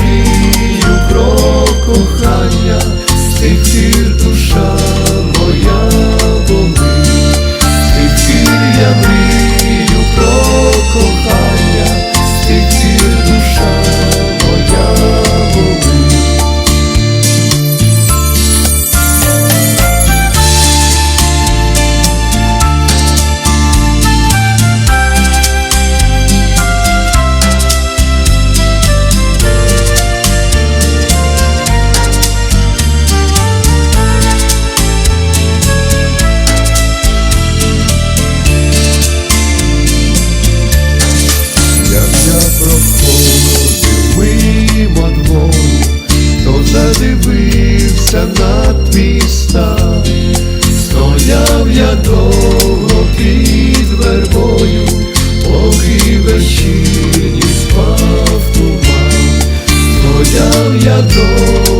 мрію про кохання з тих пір душа. піста, стояв я довго під вербою, поки вечірні спав туман, стояв я довго.